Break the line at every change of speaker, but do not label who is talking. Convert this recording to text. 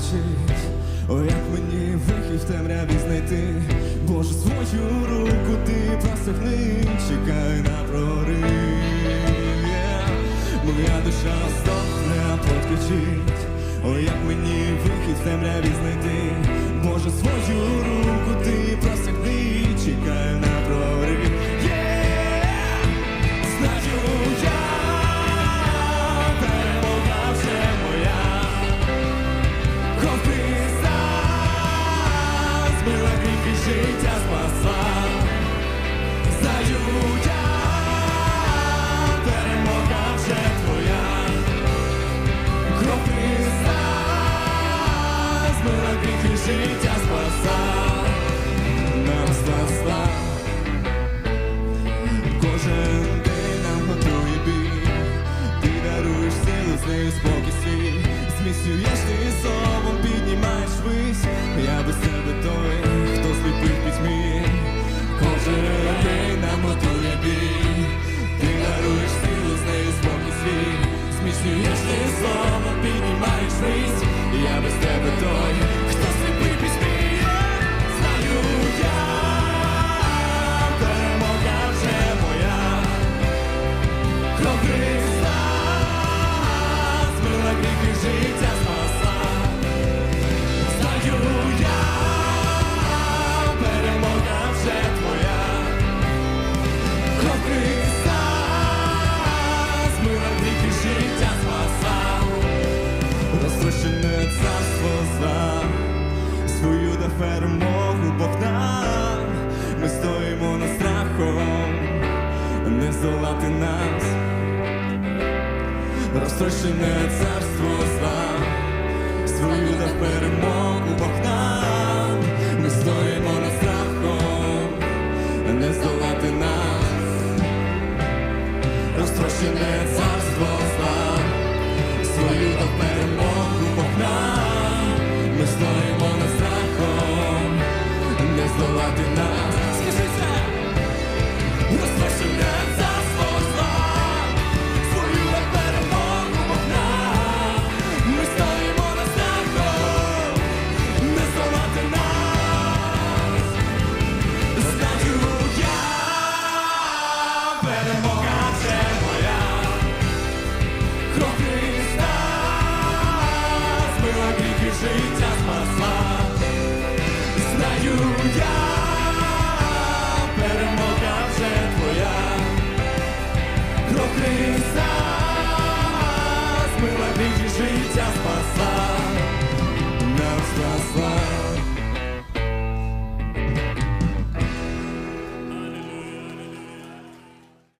кричить, о, як мені вихід в темряві знайти, Боже, свою руку ти простягни, чекай на прорив. Yeah. Моя душа стогне, подкричить, о, як мені вихід гріхи життя спасла. Нам спасла. Кожен день нам готує бій, ти даруєш нею спокій свій, зміцнюєш ти словом, піднімаєш вись, я без тебе той, хто сліпий в пітьмі. Кожен день нам готує бій, ти даруєш нею спокій свій, зміцнюєш ти словом, піднімаєш вись, перемогу Бог нам. Ми стоїмо над страхом, не здолати нас. Розтрощене царство зла, свою да перемогу Бог нам. Ми стоїмо над страхом, не здолати нас. Розтрощене царство зла, свою да перемогу перемога вже моя. Кров Христа збила гріхи життя спасла. Знаю я, перемога вже твоя. Кров Христа